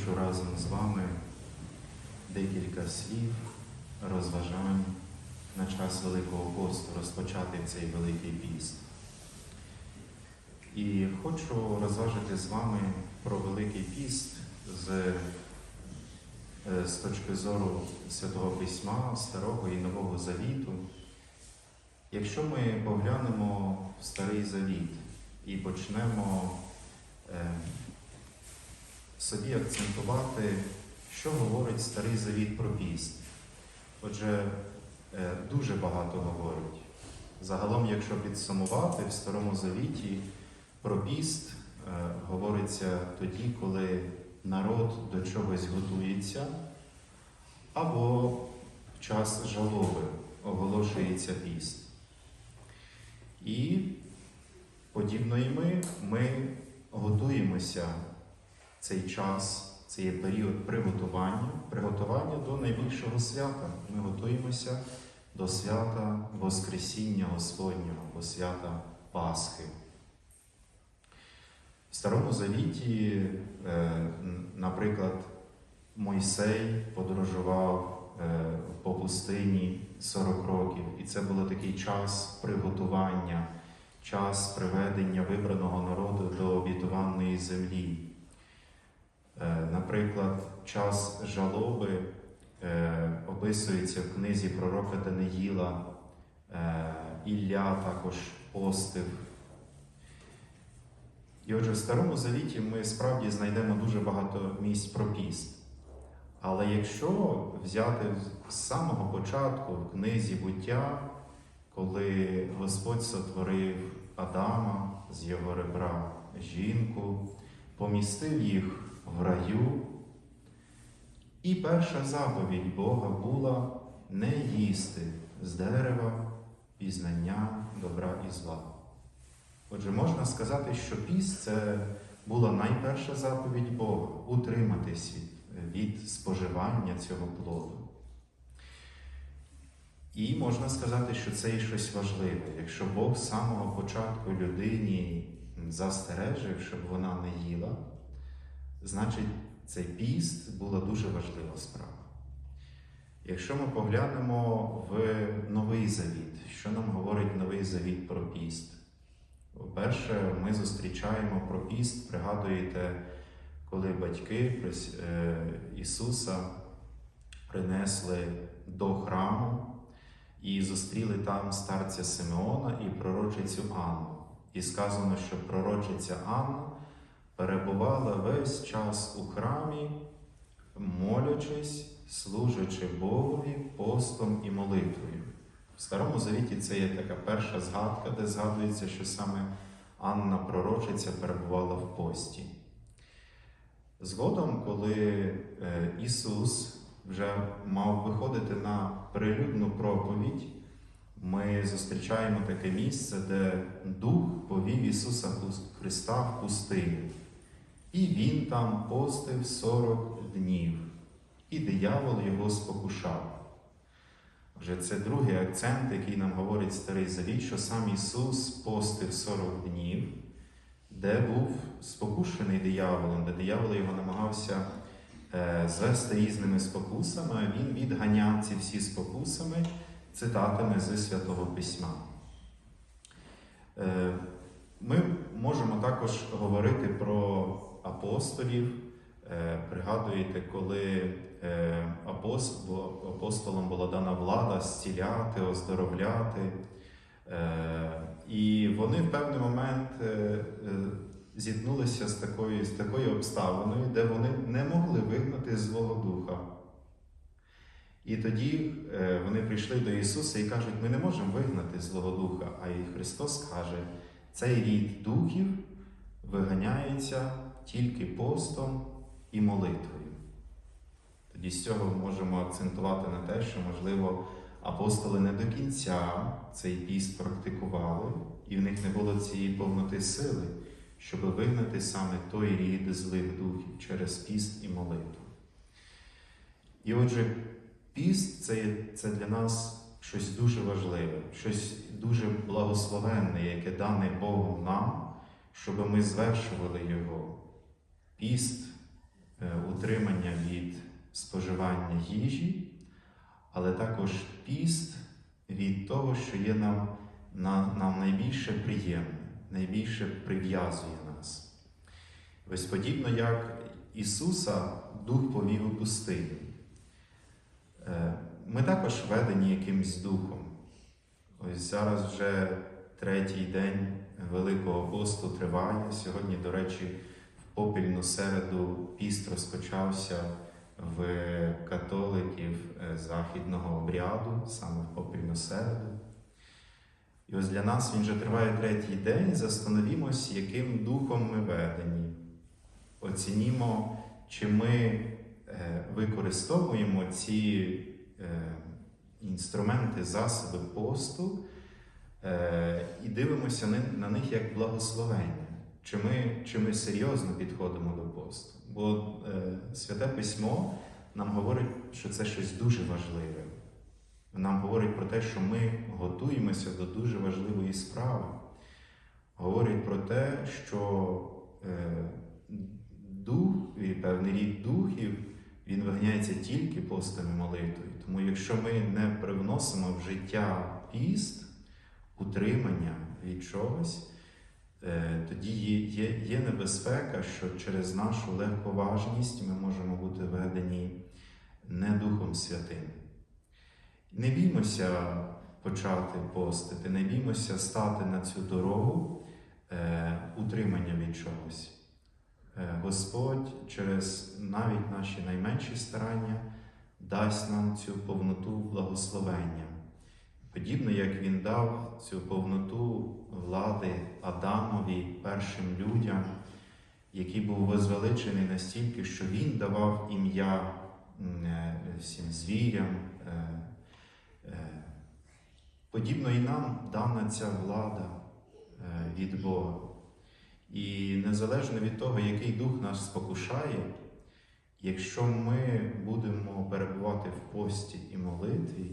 хочу разом з вами декілька слів, розважань на час Великого посту розпочати цей Великий піст. І хочу розважити з вами про Великий піст з, е, з точки зору Святого Письма, Старого і Нового Завіту. Якщо ми поглянемо в Старий Завіт і почнемо е, собі акцентувати, що говорить Старий Завіт про піст. Отже, е, дуже багато говорить. Загалом, якщо підсумувати, в Старому Завіті про піст е, говориться тоді, коли народ до чогось готується, або в час жалоби оголошується піст. І подібно і ми, ми готуємося цей час, цей період приготування, приготування до найбільшого свята. Ми готуємося до свята Воскресіння Господнього, до свята Пасхи. В Старому Завіті, е, наприклад, Мойсей подорожував е, по пустині 40 років, і це був такий час приготування, час приведення вибраного народу до обітованої землі. Е, Наприклад, час жалоби е, описується в книзі пророка Даниїла, Е, Ілля також постив. І отже, в Старому Завіті ми справді знайдемо дуже багато місць про піст. Але якщо взяти з самого початку в книзі буття, коли Господь сотворив Адама з його ребра жінку, помістив їх в раю, і перша заповідь Бога була не їсти з дерева пізнання добра і зла. Отже, можна сказати, що піст це була найперша заповідь Бога утриматись від, споживання цього плоду. І можна сказати, що це і щось важливе. Якщо Бог з самого початку людині застережив, щоб вона не їла, значить цей піст була дуже важлива справа. Якщо ми поглянемо в Новий Завіт, що нам говорить Новий Завіт про піст? По-перше, ми зустрічаємо про піст, пригадуєте, коли батьки е, Ісуса принесли до храму і зустріли там старця Симеона і пророчицю Анну. І сказано, що пророчиця Анна перебувала весь час у храмі, молячись, служачи Богові постом і молитвою. В Старому Завіті це є така перша згадка, де згадується, що саме Анна Пророчиця перебувала в пості. Згодом, коли е, Ісус вже мав виходити на прилюдну проповідь, ми зустрічаємо таке місце, де Дух повів Ісуса Христа в пустиню. І Він там постив 40 днів, і диявол його спокушав. Вже це другий акцент, який нам говорить Старий Завіт, що сам Ісус постив 40 днів, де був спокушений дияволом, де диявол його намагався е, звести різними спокусами, а він відганяв ці всі спокусами цитатами з Святого Письма. Е, ми можемо також говорити про апостолів. Е, пригадуєте, коли е, апостолам була дана влада зціляти, оздоровляти, е, і вони в певний момент зіткнулися з такою, з такою обставиною, де вони не могли вигнати злого духа. І тоді вони прийшли до Ісуса і кажуть, ми не можемо вигнати Злого Духа. А і Христос каже, цей рід духів виганяється тільки постом і молитвою. Тоді з цього можемо акцентувати на те, що, можливо, апостоли не до кінця цей піст практикували, і в них не було цієї повноти сили, щоб вигнати саме той рід злих духів через піст і молитву. І отже, піст це, це для нас щось дуже важливе, щось дуже благословенне, яке дане Богом нам, щоб ми звершували його. Піст е, утримання від споживання їжі, але також піст від того, що є нам, на- нам найбільше приємне, найбільше прив'язує нас. Ось подібно як Ісуса Дух повів у пустиню. Е, Ми також ведені якимсь духом. Ось зараз вже третій день Великого посту триває. Сьогодні, до речі, попільну середу піст розпочався в католиків е, західного обряду, саме в попільну середу. І ось для нас він вже триває третій день. Застановімось, яким духом ми ведені. Оцінімо, чи ми е, використовуємо ці е, інструменти, засоби посту і дивимося на них як благословення. Чи ми, чи ми серйозно підходимо до посту? Бо е, Святе Письмо нам говорить, що це щось дуже важливе. Нам говорить про те, що ми готуємося до дуже важливої справи. Говорить про те, що е, дух певний рід духів він вигняється тільки постом і молитвою. Тому якщо ми не привносимо в життя піст, утримання від чогось, тоді є, є, є небезпека, що через нашу легковажність ми можемо бути ведені не Духом Святим. Не біймося почати постити, не біймося стати на цю дорогу е, утримання від чогось. Е, Господь через навіть наші найменші старання дасть нам цю повноту благословення. Подібно як Він дав цю повноту влади Адамові, першим людям, який був возвеличений настільки, що Він давав ім'я е, всім звірям. е, е, Подібно і нам дана ця влада від Бога. І незалежно від того, який дух нас спокушає, якщо ми будемо перебувати в пості і молитві,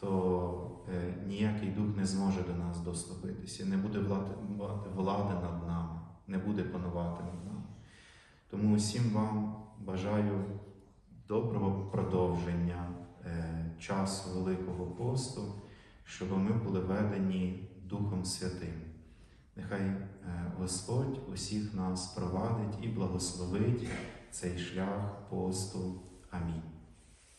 то е, ніякий дух не зможе до нас доступитися, не буде влади, влади над нами, не буде панувати над нами. Тому усім вам бажаю доброго продовження е, часу Великого посту, щоб ми були ведені Духом Святим. Нехай е, Господь усіх нас провадить і благословить цей шлях посту. Амінь.